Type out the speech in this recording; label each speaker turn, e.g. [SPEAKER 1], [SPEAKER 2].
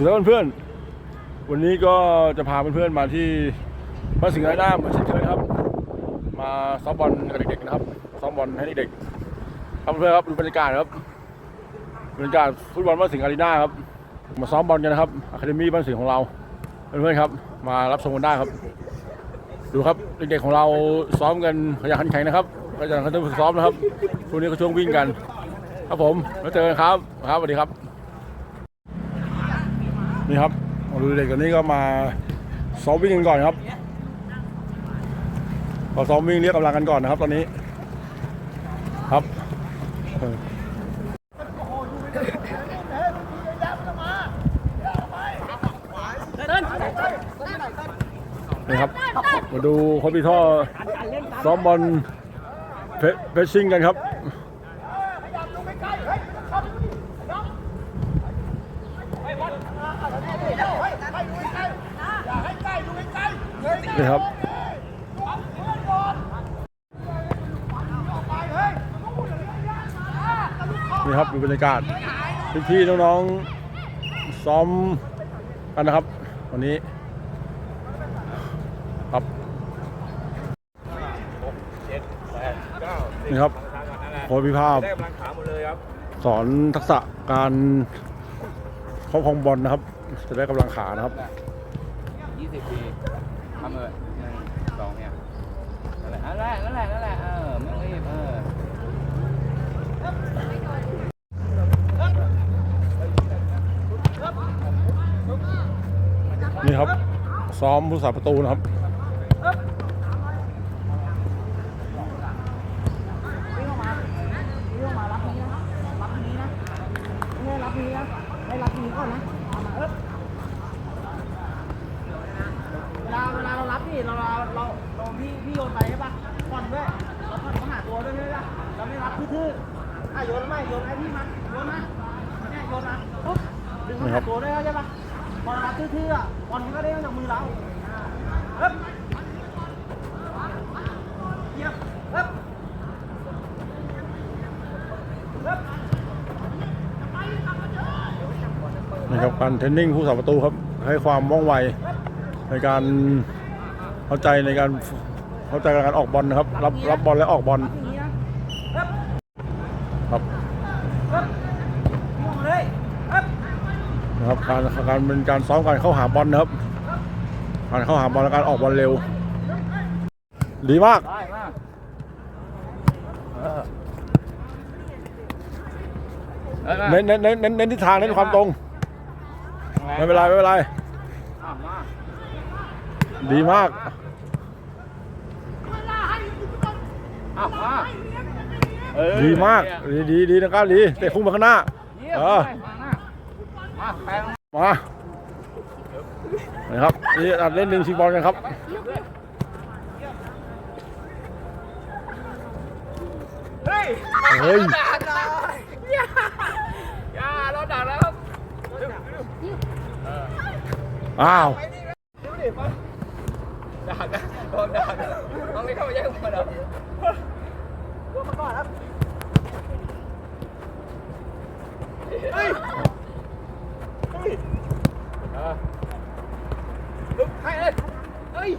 [SPEAKER 1] สุดแล้วเพื่อนๆวันนี้ก็จะพาเพื่อนๆมาที่บ้านสิงห์ไรหน้าเหมือนเช่นเคยครับ มาซ้อมบอลกับเด็กๆนะครับซ้อมบอลให้เด็กๆครับเพื่อนๆครับดูบรรยากาศครับบรรยากาศฟุตบอลบ้านสิงห์อารีนาครับมาซ้อมบอลกันนะครับอะคาเดมี่บ้านสิงห์ของเราเพื่อนๆครับมารับชมกันได้ครับ ดูครับเด็กๆของเราซ้อมกันขยันขันแข็งนะครับก็จะเขาต้องฝึกซ้อมนะครับช่วงนี้ก็ช่วงวิ่งกัน ครับผมแล้วเจอกันครับครับสวัสดีครับ นี่ครับมาดูเด็กกันนี้ก็มาซ้อมวิ่งกันก่อนครับพอซ้อมวิ่งเรียกกำลังกันก่อนนะครับ ตอนนี้ ครับนี่ครับ มาดูคอมพิวท่อซ้อมบอลเพชชิ่งกันครับ นี่ครับนี่ครับดูบรรยากาศพี่ๆน้องๆซ้อมกันนะครับ วันนี้ครับ
[SPEAKER 2] เจ็ดแปดเก้าสิบ
[SPEAKER 1] นี่ครับ
[SPEAKER 2] ทางกันนั่นแหละ
[SPEAKER 1] โค้ชพิภาพ
[SPEAKER 2] ได้กำลังขาหมดเลยครับ
[SPEAKER 1] สอนทักษะการครอบครองบอลนะครับ จะได้กำลังขานะครับ
[SPEAKER 2] ยี่สิบปี ทำเลยหนึ่งสองเนี่ยนั่นแหละนั่นแหละนั่นแหละนั่นแหละเออไม่ต้องรีบเออ
[SPEAKER 1] นี่ครับ ซ้อมผู้สาประตูนะครับ
[SPEAKER 3] วิ่งออกมาวิ่งออกมารับนี้นะรับนี้นะไม่ให้รับนี้นะให้รับนี้ก่อนนะเอามาเอ๊บเวลาเวลา เราเราเราเราพี่พี่โยนไปใช่ปะก่อนด้วยเราผ่อนมาหาตัวด้วยใช่ปะเราไม่รับทื่อๆอะโยนไม่โยนให้พี่มาโยนมาเนี่ยโยนมาปุ๊บดึงมา
[SPEAKER 1] นี่ครั
[SPEAKER 3] หาตัวด้วยใช่ปะพอเรารับทื่อๆอะบอลมันก็เด้จากมือเราเอ๊บเยี่ยมเอ๊บ
[SPEAKER 1] นี่ครับการเทรนนิ่งผู้สาประตูครับ ให้ความว่องไวในการ เข้าใจในการเข้าใจในการออกบอลนะครับ รับรับบอลและออกบอล
[SPEAKER 3] อย่างนี้นะเอ๊บ
[SPEAKER 1] ครับ
[SPEAKER 3] เอ๊บมองเลยเอ๊บ
[SPEAKER 1] นะครับการการเป็นการซ้อมการเข้าหาบอลนะครับ การเข้าหาบอลและการออกบอลเร็ว ดีมาก
[SPEAKER 2] ได้มากเออ
[SPEAKER 1] เน้นเน้นเน้นเน้นเน้นทิศทางเน้นความตรง ไม่เป็นไรไม่เป็นไร
[SPEAKER 2] อะมา
[SPEAKER 1] ดีมาก
[SPEAKER 2] อะมาเออ
[SPEAKER 1] ดีมากดีดีดีนะครับดีเตะพุ่งมาข้างหน้า
[SPEAKER 2] เยี่ยม
[SPEAKER 1] เอ
[SPEAKER 2] เล
[SPEAKER 1] อ
[SPEAKER 2] ยมาหน้ามาแปลง
[SPEAKER 1] มานะครับนี่อัดเล่นหนึ่งชิงบอลกันครับ
[SPEAKER 2] เฮ้ย
[SPEAKER 1] เฮ้ย
[SPEAKER 2] ด่าหน่อยอย่าอย่าเราด่าแล้วครับ
[SPEAKER 1] อ้าว
[SPEAKER 2] ด่ากนะโอนด่ากันต้องไม่เข้ามาแย่งบอนเหรอ
[SPEAKER 3] พวกมาก่อนครับเฮ้ยเฮ้ยเอ
[SPEAKER 2] อลุกให้เลยเฮ้ย